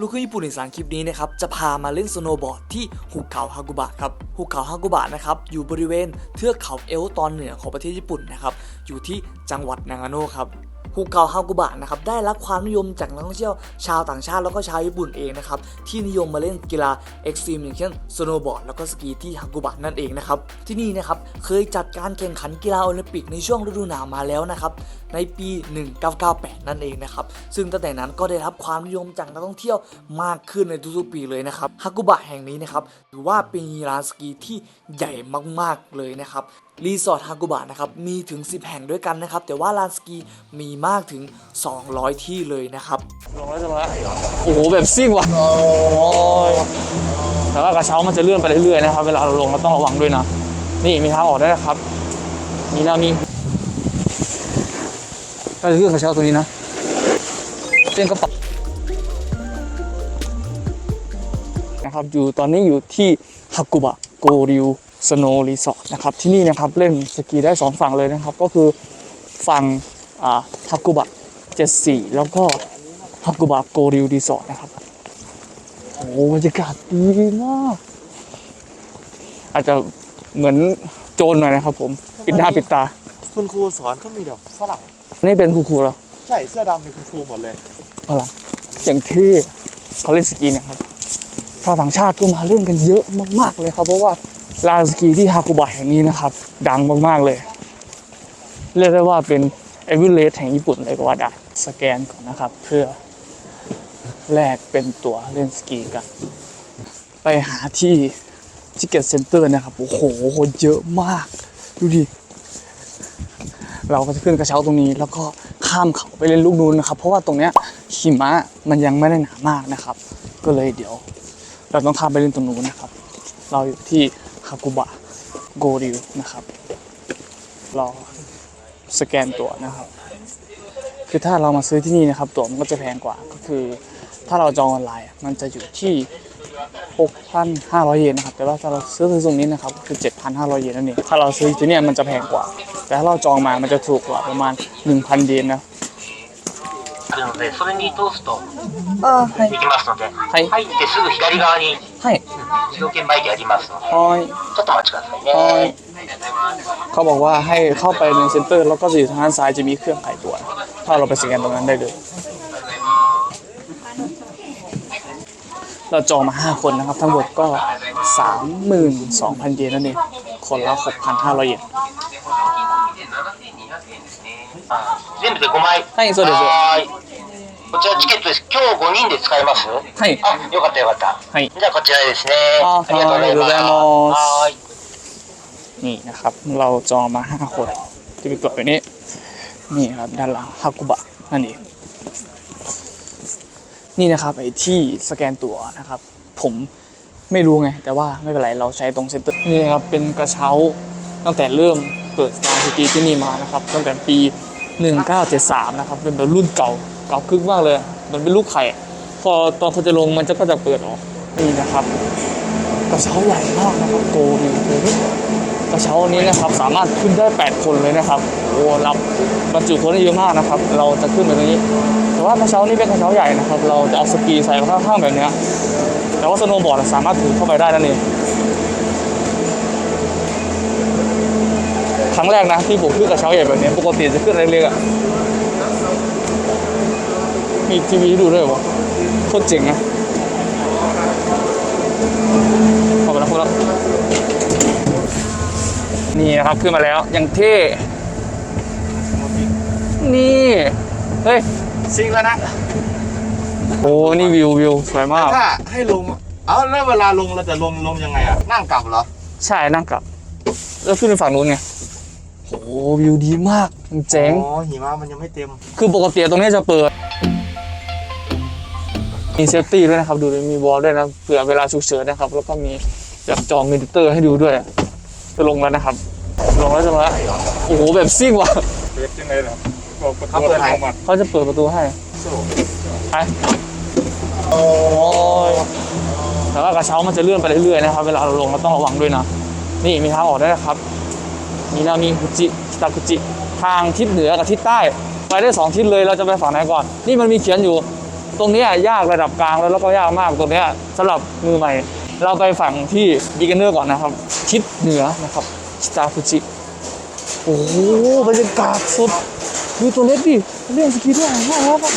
ลูกครึ่งญี่ปุ่นอีสานคลิปนี้นะครับจะพามาเล่นสโนว์บอร์ดที่หุบเขาฮากุบะครับหุบเขาฮากุบะนะครับอยู่บริเวณเทือกเขาเอลตอนเหนือของประเทศญี่ปุ่นนะครับอยู่ที่จังหวัดนางาโนะครับหุบเขาฮากุบะนะครับได้รับความนิยมจากนักท่องเที่ยวชาวต่างชาติแล้วก็ชาวญี่ปุ่นเองนะครับที่นิยมมาเล่นกีฬาเอ็กซ์ตรีมอย่างเช่นสโนว์บอร์ดแล้วก็สกีที่ฮากุบะนั่นเองนะครับที่นี่นะครับเคยจัดการแข่งขันกีฬาโอลิมปิกในช่วงฤดูหนาวมาแล้วนะครับ ในปี 1998 นั่นเองนะครับ ซึ่งตั้งแต่นั้นก็ได้รับความนิยมจากนักท่องเที่ยวมากขึ้นในทุกๆปีเลยนะครับฮากุบะแห่งนี้นะครับถือว่าเป็นลานสกีที่ใหญ่มากๆเลยนะครับรีสอร์ทฮากุบะนะครับมีถึง 10 แห่งด้วยกันนะครับ แต่ว่าลานสกีมีมากถึง 200 ที่เลยนะครับลงแล้วจะมาโอ้โหแบบซิ่งว่ะโอ้ยแต่ว่ากระเช้ามันจะเลื่อนไปเรื่อยๆนะครับ เวลาเราลงเราต้องระวังด้วยนะ นี่มีทางออกได้วยนะครับมีแล้วนี่ ก็จะเลื่อนกระเช้าตัวนี้นะเส้นกระเป๋านะครับอยู่ตอนนี้อยู่ที่ฮากุบะโกริวสโนว์รีสอร์ทนะครับที่นี่นะครับเล่นสกีได้สองฝั่งเลยนะครับ ก็คือฝั่งฮากุบะ74 แล้วก็ฮากุบะโกริวรีสอร์ทนะครับโอ้บรรยากาศดีมากอาจจะเหมือนโจรหน่อยนะครับผม ปิดหน้าปิดตา คุณครูสอนก็มีแบบฝรั่ง นี่เป็นครูครูแล้วใช่เสื้อดำเป็นคุณครูหมดเลยฝรั่งอย่างที่เขาเล่นสกีเนะครับชาวต่างชาติก็มาเล่นกันเยอะมากๆเลยครับ เพราะว่าลานสกีที่ฮากุบะแห่งนี้นะครับ ดังมากๆเลย เรียกได้ว่าเป็นเอเวอเรสต์แห่งญี่ปุ่นเลยก็ว่าได้สแกนก่อนนะครับ เพื่อแลกเป็นตั๋วเล่นสกีกัน ไปหาที่ทิเก็ตเซ็นเตอร์นะครับ โอ้โหคนเยอะมาก ดูดิ เราก็จะขึ้นกระเช้าตรงนี้ แล้วก็ข้ามเขาไปเล่นลูกนู้นนะครับ เพราะว่าตรงเนี้ยหิมะมันยังไม่ได้หนามากนะครับ ก็เลยเดี๋ยว เราต้องข้ามไปเล่นตรงนู้นนะครับ เราอยู่ที่ฮากุบะโกริวนะครับรอสแกนตั๋วนะครับ คือถ้าเรามาซื้อที่นี่นะครับตั๋วมันก็จะแพงกว่าก็คือ ถ้าเราจองออนไลน์มันจะอยู่ที่ 6,500 เยนนะครับ แต่ว่าถ้าเราซื้อตรงนี้นะครับคือ 7,500 เยนนั่นเอง ถ้าเราซื้อที่เนี่ยมันจะแพงกว่า แต่ถ้าเราจองมามันจะถูกกว่าประมาณ 1,000 เยนนะ あるので、それに通すとあはいできますので、はい入ってすぐ左側にはい自動券売機ありますので、はいちょっとお待ちくださいね。 はいเขาบอกว่าให้เข้าไปในเซ็นเตอร์ แล้วก็จะอยู่ทางด้านซ้ายจะมีเครื่องขายตั๋วถ้าเราไปสแกนตรงนั้นได้เลย เราจองมา 5 คนนะครับ ทั้งหมดก็ 32,000 เยนนั่นเอง คนละ 6,500 เยน あ全部で5枚。はいそうですはーい。こちらチケットです。今日5人で使えますはいあ、よかったよかった。はいじゃあこちらですね。ありがとうございます。はいありがとうございますはーい。 นี่นะครับ เราจองมา 5 คนจะมีตั๋วแบบนี้ นี่ครับด้านหลังฮากุบะนั่นเอง นี่นะครับไอ้ที่สแกนตั๋วนะครับ ผมไม่รู้ไง แต่ว่าไม่เป็นไรเราใช้ตรงเซ็นเตอร์นี่นะครับเป็นกระเช้าตั้งแต่เริ่มเปิดสตาร์สกีที่นี่มานะครับตั้งแต่ปี 1973 นะครับ เป็นแบบรุ่นเก่าเก่าครึกมากเลย มันเป็นลูกไข่พอตอนเขาจะลงมันจะก็จะเปิดออกนี่นะครับกระเช้าใหญ่มากนะครับโกนี่โอ้โห กระเช้านี้นะครับสามารถขึ้นได้ 8 คนเลยนะครับโอ้รับบรรจุคนได้เยอะมากนะครับ เราจะขึ้นไปตรงนี้ แต่ว่ากระเช้านี้เป็นกระเช้าใหญ่นะครับ เราจะเอาสกีใส่ข้างๆแบบนี้แต่ว่าสโนว์บอร์ดสามารถถือเข้าไปได้นั่นเองครั้งแรกนะที่ผมขึ้นกระเช้าใหญ่แบบนี้ปกติจะขึ้นเล็กๆอะมีทีวีให้ดูด้วยวะโคตรเจ๋งนะพอไปแล้วพอแล้ว นี่นะครับขึ้นมาแล้วยังเท่นี่เฮ้ยซิงแล้วนะโอ้นี่วิววิวสวยมากถ้าให้ลงเอาแล้วเวลาลงเราจะลงลงยังไงอะนั่งกลับเหรอใช่นั่งกลับแล้วขึ้นไปฝั่งนู้นไงโอ้วิวดีมากเจ๋งอ๋อหิมะมันยังไม่เต็ม คือปกติตรงนี้จะเปิดมีเซฟตี้ด้วยนะครับ ดูดิมีวอลด้วยนะเผื่อเวลาฉุกเฉินนะครับ แล้วก็มีแบบจองมิเตอร์ให้ดูด้วย จะลงแล้วนะครับ ลงแล้วจะมาโอ้โหแบบซิ่งว่ะเปิดยังไงล่ะบอกประเขาตูเปิอัดตให้โนมัติเขาจะเปิดประตูให้ไปโอ้ยแต่ว่ากระเช้ามันจะเลื่อนไปเรื่อยๆนะครับ เวลาเราลงเราต้องระวังด้วยนะ นี่มีทางออกด้วยนะครับ มีนามีกุจิคิตากุจิ ทางทิศเหนือกับทิศใต้ ไปได้สองทิศเลย เราจะไปฝั่งไหนก่อน นี่มันมีเขียนอยู่ ตรงเนี้ยยากระดับกลางแล้วแล้วก็ยากมาก ตรงเนี้ยสำหรับมือใหม่ เราไปฝั่งที่ beginner ก่อนนะครับ ทิศเหนือนะครับชิตาฟุจิโอ้โหบรรยากาศสุดดูตัวเล็กดิเล่นสกีด้วยน่ารักอะ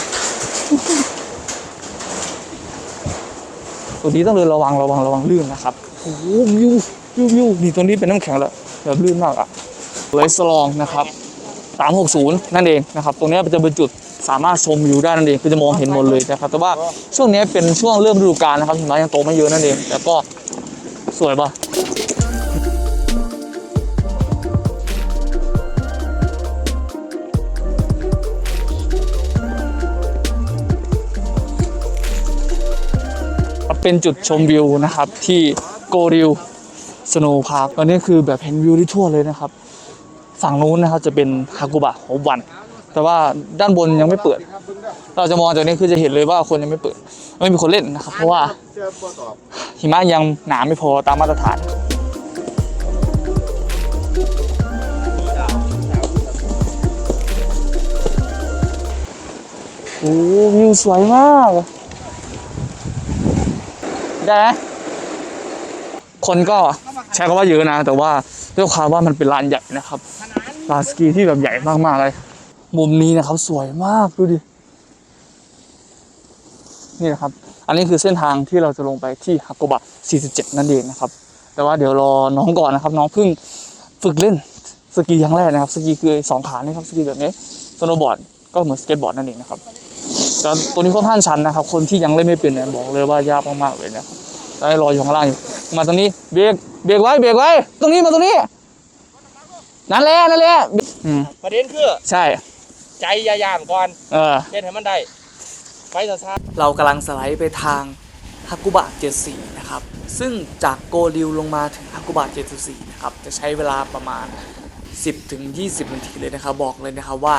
ตัวนี้ต้องเดินระวังระวังระวังลื่นนะครับโอ้โหวิววิววิวนี่ตรงนี้เป็นน้ำแข็งแล้วแบบลื่นมากอะเลยสลองนะครับ360 นั่นเองนะครับ ตรงนี้จะเป็นจุด สามารถชมวิวได้นั่นเองคือจะมองเห็นหมดเลยนะครับ แต่ว่าช่วงนี้เป็นช่วงเริ่มฤดูกาลนะครับหิมะยังโตไม่เยอะนั่นเองแต่ก็สวยปะเป็นจุดชมวิวนะครับที่โกริวสโนว์พาร์คตอนนี้คือแบบเห็นวิวที่ทั่วเลยนะครับ ฝั่งนู้นนะครับจะเป็นฮากุบะโฮวัน แต่ว่าด้านบนยังไม่เปิด เราจะมองจากนี้คือจะเห็นเลยว่าคนยังไม่เปิด ไม่มีคนเล่นนะครับ เพราะว่าหิมะยังหนาไม่พอตามมาตรฐานโอ้วิวสวยมาก ได้ไหมคนก็ใช้คำว่าเยอะนะ แต่ว่าด้วยความว่ามันเป็นลานใหญ่นะครับลานสกีที่แบบใหญ่มากๆเลย มุมนี้นะครับสวยมากดูดิ นี่นะครับ อันนี้คือเส้นทางที่เราจะลงไปที่ฮากโกบะ 47 นั่นเองนะครับ แต่ว่าเดี๋ยวรอน้องก่อนนะครับ น้องเพิ่งฝึกเล่นสกีครั้งแรกนะครับ สกีคือสองขานี่ครับ สกีแบบนี้ สโนว์บอร์ดก็เหมือนสเก็ตบอร์ดนั่นเองนะครับแต่ตัวนี้ค่อนข้างชันนะครับ คนที่ยังเล่นไม่เป็นเนี่ยบอกเลยว่ายากมากๆเลยนะครับได้รออยู่ข้างล่างอยู่ มาตรงนี้เบรกเบรกไว้เบรกไว้ ตรงนี้มาตรงนี้ นั่นแหละนั่นแหละอืมประเด็นคือ ใช่ ใจอยาย่านก่อนเออเล่นให้มันได้ไปช้าเรากำลังสไลด์ไปทางฮากุบะ74 นะครับ ซึ่งจากโกริวลงมาถึงฮากุบะ74 นะครับ จะใช้เวลาประมาณ 10ถึง20 นาทีเลยนะครับ บอกเลยนะครับว่า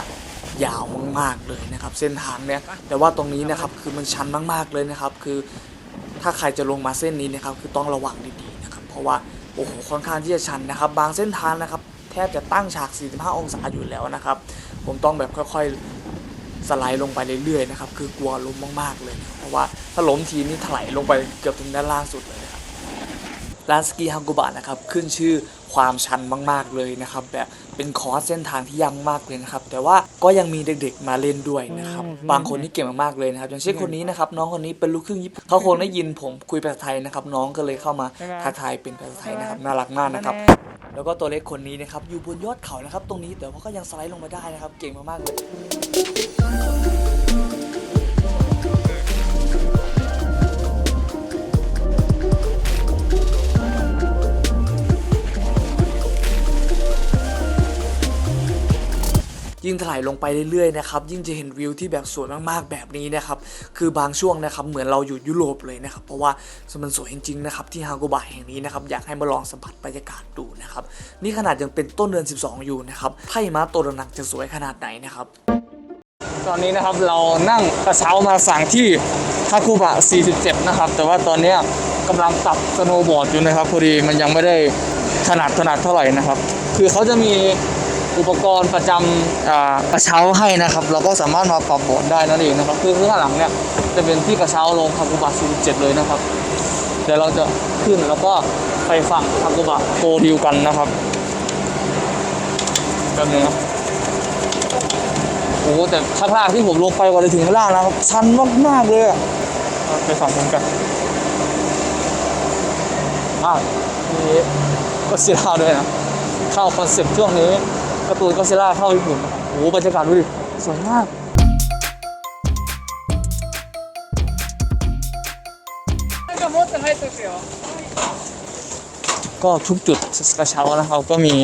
ยาวมากๆเลยนะครับ เส้นทางเนี่ยแต่ว่าตรงนี้นะครับคือมันชันมากๆเลยนะครับ คือถ้าใครจะลงมาเส้นนี้นะครับคือต้องระวังดีๆนะครับ เพราะว่าโอ้โหค่อนข้างที่จะชันนะครับ บางเส้นทางนะครับ แทบจะตั้งฉาก 45 องศาอยู่แล้วนะครับ ผมต้องแบบค่อยๆสไลด์ลงไปเรื่อยๆนะครับ คือกลัวล้มมากๆเลยนะครับเพราะว่าถ้าล้มทีนี่ถลายลงไปเกือบถึงด้านล่างสุดเลยนะครับร้านสกีฮากุบะนะครับขึ้นชื่อความชันมากๆเลยนะครับแบบเป็นคอร์สเส้นทางที่ยากมากเลยนะครับ แต่ว่าก็ยังมีเด็กๆมาเล่นด้วยนะครับบางคนที่เก่งมากๆเลยนะครับ อย่างเช่นคนนี้นะครับน้องคนนี้เป็นลูกครึ่งญี่ปุ่นเขาคงได้ยินผมคุยภาษาไทยนะครับ น้องก็เลยเข้ามาทักทายเป็นภาษาไทยนะครับน่ารักมากนะครับ แล้วก็ตัวเล็กคนนี้นะครับอยู่บนยอดเขานะครับตรงนี้แต่ว่าก็ยังสไลด์ลงมาได้นะครับเก่งมากๆเลย ยิ่งถลายลงไปเรื่อยๆนะครับยิ่งจะเห็นวิวที่แบบสวยมากๆแบบนี้นะครับคือบางช่วงนะครับเหมือนเราอยู่ยุโรปเลยนะครับเพราะว่ามันสวยจริงๆนะครับที่ฮาโกบะแห่งนี้นะครับอยากให้มาลองสัมผัสบรรยากาศดูนะครับนี่ขนาดยังเป็นต้นเดือน 12 อยู่นะครับถ้าหิมะตกหนักจะสวยขนาดไหนนะครับตอนนี้นะครับเรานั่งกระเช้ามาฝั่งที่ฮาคุบะ 47 นะครับ แต่ว่าตอนนี้กำลังปรับสโนว์บอร์ดอยู่นะครับพอดีมันยังไม่ได้ถนัดถนัดเท่าไหร่นะครับ คือเขาจะมี อุปกรณ์ประจำอ่ากระเช้าให้นะครับ เราก็สามารถมาปรับบอร์ดได้นั่นเองนะครับคือข้างหลังเนี่ยจะเป็นที่กระเช้าลงฮาคุบะ47เลยนะครับเดี๋ยวเราจะขึ้นแล้วก็ไปฝั่งฮาคุบะโกริวกันนะครับแบบนี้ครับโอ้โหแต่ข้างล่างที่ผมลงไปกว่าจะถึงข้างล่างนะครับชันมากๆเลยอะเอาไปฝั่งผมกันมากมีก็ซิล่าด้วยนะเข้าคอนเซ็ปต์ช่วงนี้ การ์ตูนก็ซิล่าเข้าญี่ปุ่นนะครับโอ้โหบรรยากาศดูดิสวยมากก็ทุกจุดกระเช้านะครับ ก็มี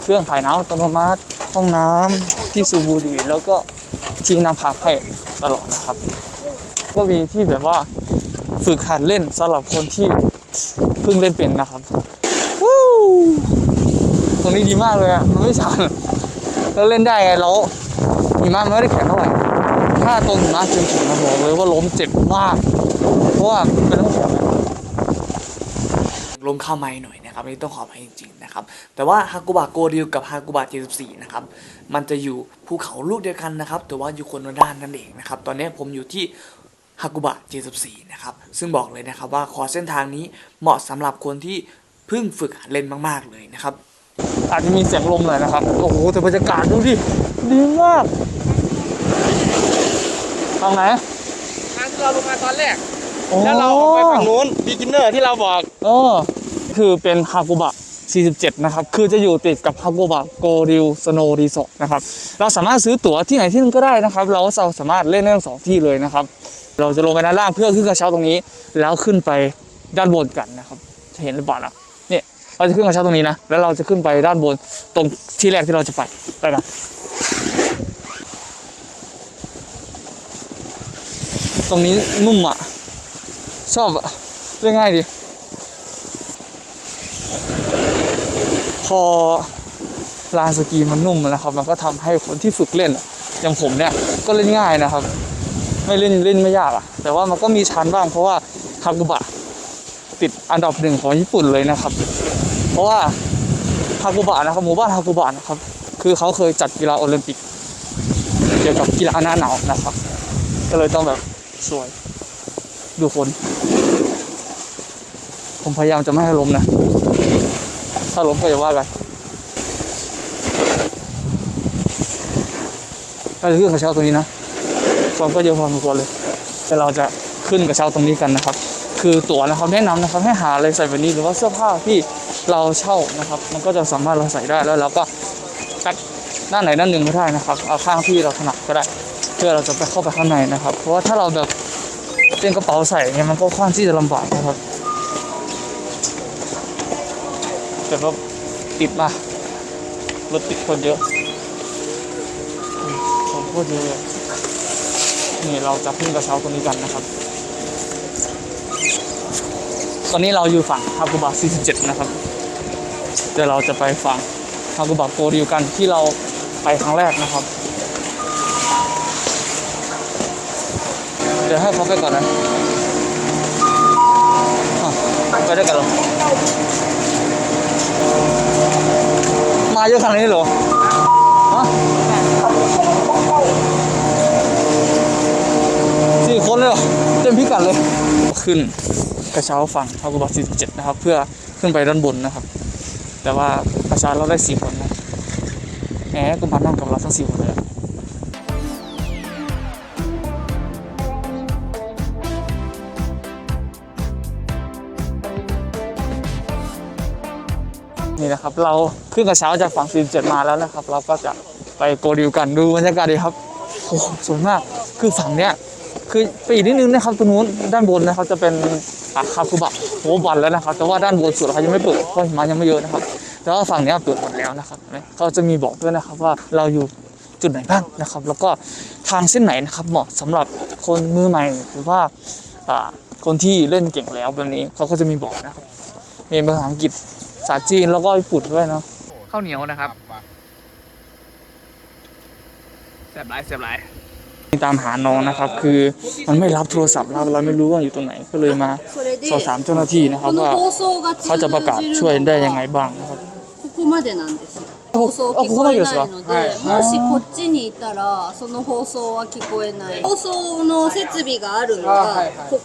เครื่องถ่ายน้ำอัตโนมัติห้องน้ำที่สูบบุหรี่แล้วก็ที่นั่งพักให้ตลอดนะครับ ก็มีที่แบบว่าฝึกหัดเล่นสำหรับคนที่เพิ่งเล่นเป็นนะครับวู้ ตรงนี้ดีมากเลยอะมันไม่ชันแล้วเล่นได้ไงแล้วหิมะมันไม่ได้แข็งเท่าไหร่ถ้าตรงหิมะจริงๆนะบอกเลยว่าล้มเจ็บมาก เพราะว่าเป็นน้ำแข็งอะลมเข้าไม้หน่อยนะครับนี่ต้องขออภัยจริงๆนะครับ แต่ว่าฮากุบะโกริวกับฮากุบะ74นะครับ มันจะอยู่ภูเขาลูกเดียวกันนะครับ แต่ว่าอยู่คนละด้านนั่นเองนะครับ ตอนนี้ผมอยู่ที่ฮากุบะ74นะครับ ซึ่งบอกเลยนะครับว่าคอเส้นทางนี้เหมาะสำหรับคนที่เพิ่งฝึกเล่นมากๆเลยนะครับ อาจจะมีเสียงลมหน่อยนะครับ โอ้โหแต่บรรยากาศดูดิ ดีมากทางไหนทางที่เราลงมาตอนแรกโอ้แล้วเราไปฝั่งนู้นบีกินเนอร์ที่เราบอกเออคือเป็นฮากุบะ 47 นะครับ คือจะอยู่ติดกับฮากุบะโกริวสโนรีสอร์ทนะครับ เราสามารถซื้อตั๋วที่ไหนที่นึงก็ได้นะครับเราสามารถเล่นได้ทั้งสองที่เลยนะครับ เราจะลงไปด้านล่างเพื่อขึ้นกระเช้าตรงนี้ แล้วขึ้นไปด้านบนกันนะครับจะเห็นหรือเปล่านะ เราจะขึ้นกระเช้าตรงนี้นะ แล้วเราจะขึ้นไปด้านบนตรงที่แรกที่เราจะไปไปนะตรงนี้นุ่มอะ ชอบอะเล่นง่ายดี พอลานสกีมันนุ่มนะครับ มันก็ทำให้คนที่ฝึกเล่นอย่างผมเนี่ยก็เล่นง่ายนะครับ ไม่เล่นเล่นไม่ยากอะแต่ว่ามันก็มีชั้นบ้างเพราะว่าฮากุบะติดอันดับหนึ่งของญี่ปุ่นเลยนะครับ ราะว่าฮากุบะนะครับหมู่บ้านฮากุบะนะครับ คือเขาเคยจัดกีฬาโอลิมปิก เกี่ยวกับกีฬาหน้าหนาวนะครับ ก็เลยต้องแบบสวย ดูคน ผมพยายามจะไม่ให้ล้มนะ ถ้าล้มก็อย่าว่ากันเราจะขึ้นกระเช้าตรงนี้นะความก็เยอะพอสมควรเลย แต่เราจะขึ้นกระเช้าตรงนี้กันนะครับ คือตั๋วนะครับแนะนำนะครับให้หาอะไรใส่แบบนี้หรือว่าเสื้อผ้าที่เราเช่านะครับ มันก็จะสามารถเราใส่ได้แล้วเราก็ตัดด้านไหนด้านหนึ่งก็ได้นะครับ เอาข้างที่เราถนัดก็ได้ เพื่อเราจะไปเข้าไปข้างในนะครับ เพราะว่าถ้าเราแบบเป็นกระเป๋าใส่เนี่ยมันก็ค่อนที่จะลำบากนะครับแต่ก็ติดมารถติดคนเยอะอืมคนโคตรเยอะนี่เราจะขึ้นกระเช้าตรงนี้กันนะครับ ตอนนี้เราอยู่ฝั่งฮากุบะ47 นะครับ ดี๋ยวเราจะไปฝั่งฮากุบะโกริวกันที่เราไปครั้งแรกนะครับ เดี๋ยวให้เขาไปก่อนนะไปด้วยกันหรอมาเยอะขนาดนี้เหรอฮะสี่คนเลยเหรอเต็มพิกัดเลย ขึ้นกระเช้าฝั่งฮากุบะ47 นะครับ เพื่อขึ้นไปด้านบนนะครับ แต่ว่ากระชาเราได้สี่คนนะแหมก็มานั่งกับเราทั้งสี่คนเลยนี่นะครับ เราขึ้นกระเช้าจากฝั่ง47มาแล้วนะครับ เราก็จะไปโกดิวกันดูบรรยากาศดีครับโอ้โหสวยมากคือฝั่งเนี้ยคือไปอีกนิดนึงนะครับตรงนู้นด้านบนนะครับจะเป็นอาคาคุบะโหวันแล้วนะครับแต่ว่าด้านบนสุดเขายังไม่เปิดเพราะหิมะยังไม่เยอะนะครับ แล้วฝั่งนี้เปิดหมดแล้วนะครับเขาจะมีบอกด้วยนะครับว่าเราอยู่จุดไหนบ้างนะครับ แล้วก็ทางเส้นไหนนะครับเหมาะสำหรับคนมือใหม่หรือว่าคนที่เล่นเก่งแล้วแบบนี้เขาก็จะมีบอกนะครับ มีภาษาอังกฤษภาษาจีนแล้วก็ญี่ปุ่นด้วยเนาะข้าวเหนียวนะครับแสบหลายแสบหลายตามหาน้องนะครับ คือมันไม่รับโทรศัพท์เราเราไม่รู้ว่าอยู่ตรงไหนก็เลยมาสอบถามเจ้าหน้าที่นะครับว่าเขาจะประกาศช่วยได้ยังไงบ้างนะครับ ここまでなんですよあ放送あ聞こえないので、はいもしこっちにいたらその放送は聞こえない放送の設備があるのがこ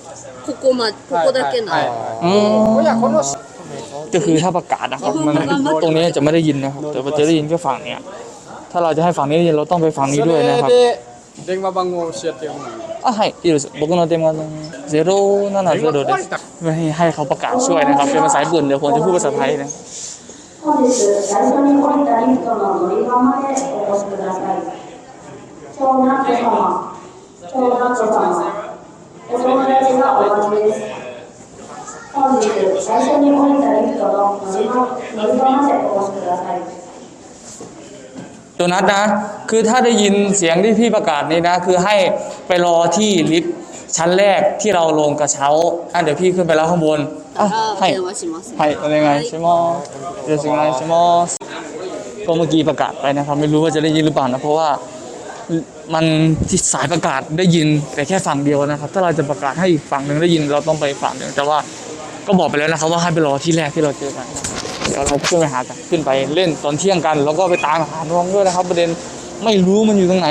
ここまここだけなの、 อืมก็คือถ้าประกาศนะครับมันตรงนี้จะไม่ได้ยินนะครับ แต่ว่าจะได้ยินแค่ฝั่งเนี้ยถ้าเราจะให้ฝั่งนี้ได้ยินเราต้องไปฝั่งนี้ด้วยนะครับ 電話番号教えてもらうあはいいいです僕の電話のゼロ七ゼロですไม่ให้ให้เขาประกาศช่วยนะครับเป็นภาษาญี่ปุ่นเดี๋ยวผมจะพูดภาษาไทยนะ 本日最初に降りたリフトの乗り場までお越しください。長男子様、長男子様、お友達がお待ちです。本日最初に降りたリフトの乗り場乗り場までお越しください。 โดนัทนะ คือถ้าได้ยินเสียงที่พี่ประกาศนี้นะ คือให้ไปรอที่ลิฟต์ ชั้นแรกที่เราลงกระเช้าอ่ะเดี๋ยวพี่ขึ้นไปแล้วข้างบนอ่ะ あ ให้ 電話しますねはい、お願いします。よろしくお願いしますก็เมื่อกี้ประกาศไปนะครับ ไม่รู้ว่าจะได้ยินหรือเปล่านะ เพราะว่ามันที่สายประกาศได้ยินแต่แค่ฝั่งเดียวนะครับ ถ้าเราจะประกาศให้อีกฝั่งหนึ่งได้ยินเราต้องไปฝั่งหนึ่งแต่ว่าก็บอกไปแล้วนะครับว่าให้ไปรอที่แรกที่เราเจอกัน เดี๋ยวเราขึ้นไปหากันขึ้นไปเล่นตอนเที่ยงกัน แล้วก็ไปตามหาน้องด้วยนะครับ ประเด็นไม่รู้มันอยู่ตรงไหน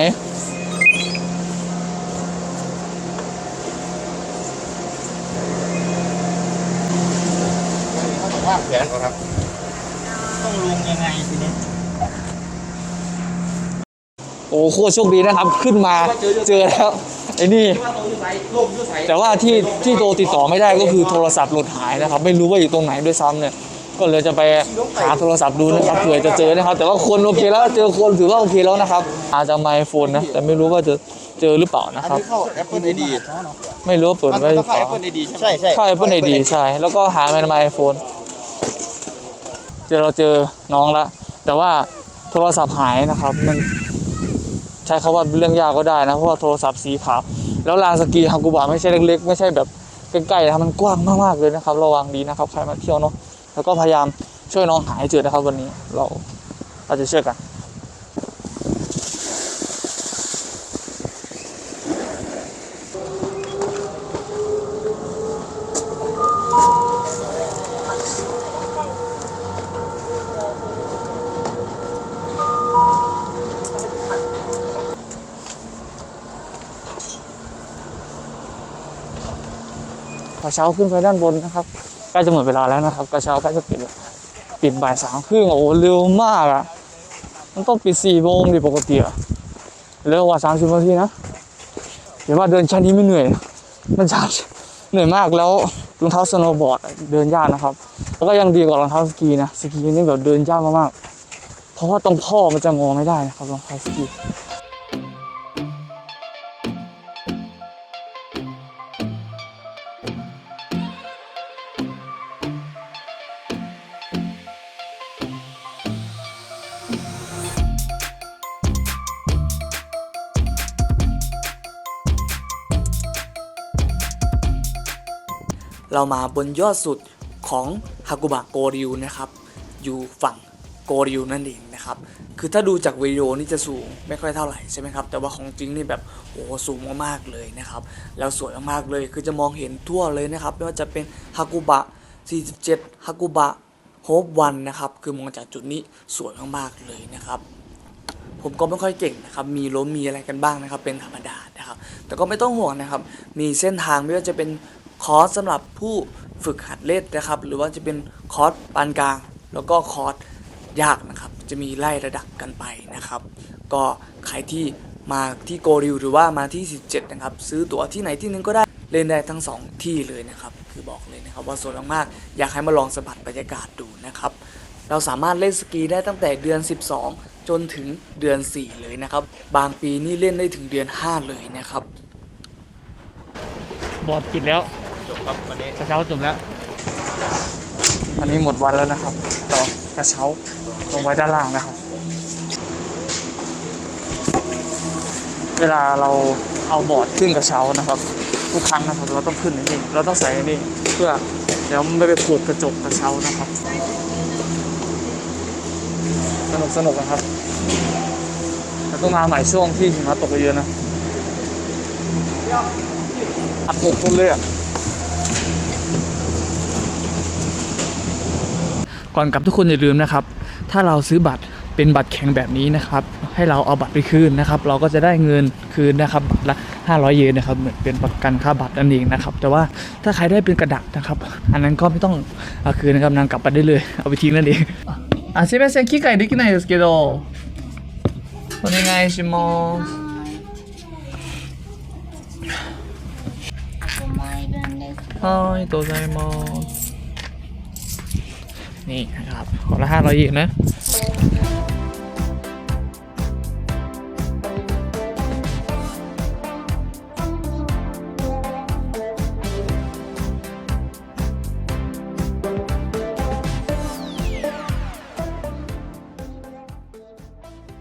นก่อนครับ ต้องลงยังไงทีนี้โอ้โคตรโชคดีนะครับ ขึ้นมาเจอแล้วไอ้นี่ แต่ว่าที่ที่โทรติดต่อไม่ได้ก็คือโทรศัพท์หลุดหายนะครับ ไม่รู้ว่าอยู่ตรงไหนด้วยซ้ำเนี่ย ก็เลยจะไปหาโทรศัพท์ดูนะครับเผื่อจะเจอนะครับ แต่ว่าคนโอเคแล้วเจอคนถือว่าโอเคแล้วนะครับ อาจจะไมโฟนนะ แต่ไม่รู้ว่าจะเจอหรือเปล่านะครับ เข้า Apple ID ไม่รู้ว่าเปิดมันไว้หต้รือองเปเข้าล่า Apple ID ใช่ไหมใช่ใช่เข้า Apple ID ใช่ แล้วก็หาในไมโฟน เจอเราเจอน้องละแต่ว่าโทรศัพท์หายนะครับ มันใช้คาว่าเรื่องยากก็ได้นะเพราะว่าโทรศัพท์สีขาวแล้วลานสกีฮากุบะไม่ใช่เล็กๆ ไม่ใช่แบบใกล้ๆนะมันกว้างมากๆเลยนะครับ ระวังดีนะครับใครมาเที่ยวเนาะแล้วก็พยายามช่วยน้องหายเจอนะครับวันนี้เราอาจจะช่วยกัน เช้าขึ้นไปด้านบนนะครับใกล้จะหมดเวลาแล้วนะครับกระเช้าใกล้จะปิดปิดบ่ายสามครึ่งโอ้โหเร็วมากอะมันต้องปิดสี่โมงดิปกติอะเร็วกว่าสามสิบนาทีนะเดี๋ยวว่าเดินชั้นนี้ไม่เหนื่อย มันช้าเหนื่อยมากแล้วรองเท้าสโนว์บอร์ดเดินยากนะครับแล้วก็ยังดีกว่ารองเท้าสกีนะสกีนี่แบบเดินยากมากๆเพราะว่าตรงพ่อมันจะงอไม่ได้นะครับรองเท้าสกี เรามาบนยอดสุดของฮากุบะโกริวนะครับ อยู่ฝั่งโกริวนั่นเองนะครับ คือถ้าดูจากวิดีโอนี่จะสูงไม่ค่อยเท่าไหร่ใช่ไหมครับ แต่ว่าของจริงนี่แบบโอ้สูงมากๆเลยนะครับ แล้วสวยมากๆเลย คือจะมองเห็นทั่วเลยนะครับ ไม่ว่าจะเป็นฮากุบะ 47ฮากุบะโฮปวันนะครับ คือมองจากจุดนี้สวยมากๆเลยนะครับ ผมก็ไม่ค่อยเก่งนะครับ มีล้มมีอะไรกันบ้างนะครับ เป็นธรรมดานะครับ แต่ก็ไม่ต้องห่วงนะครับ มีเส้นทางไม่ว่าจะเป็น คอร์สสำหรับผู้ฝึกหัดเล่นนะครับ หรือว่าจะเป็นคอร์สปานกลาง แล้วก็คอร์สยากนะครับ จะมีไล่ระดับกันไปนะครับ ก็ใครที่มาที่โกริวหรือว่ามาที่ 17 นะครับ ซื้อตั๋วที่ไหนที่นึงก็ได้เล่นได้ทั้งสองที่เลยนะครับ คือบอกเลยนะครับว่าสวยมากๆอยากให้มาลองสัมผัสบรรยากาศดูนะครับ เราสามารถเล่นสกีได้ตั้งแต่เดือน 12 จนถึงเดือน 4 เลยนะครับ บางปีนี่เล่นได้ถึงเดือน 5 เลยนะครับ บอดปิดแล้ว ครับวันนี้กระเช้าจบแล้ว อันนี้หมดวันแล้วนะครับ ต่อกระเช้าลงไว้ด้านล่างนะครับ เวลาเราเอาบอร์ดขึ้นกระเช้านะครับ ทุกครั้งนะครับ เราต้องขึ้นอันนี้เราต้องใส่อันนี้เพื่อเดี๋ยวมันไม่ไปขูดกระจกกระเช้านะครับ สนุกสนุกนะครับแต่ต้องมาใหม่ช่วงที่หิมะตกเยอะๆนะอัดหกคนเลยอะ ก่อนกลับทุกคนอย่าลืมนะครับ ถ้าเราซื้อบัตรเป็นบัตรแข็งแบบนี้นะครับ ให้เราเอาบัตรไปคืนนะครับ เราก็จะได้เงินคืนนะครับบัตรละ 500 เยนนะครับ เหมือนเป็นประกันค่าบัตรนั่นเองนะครับ แต่ว่าถ้าใครได้เป็นกระดาษนะครับ อันนั้นก็ไม่ต้องเอาคืนนะครับนำกลับไปได้เลย เอาไปทิ้งนั่นเองอ่ะすいません機械できないですけどお願いしますはいありがとうございます นี่นะครับขอละห้าร้อยเยนนะ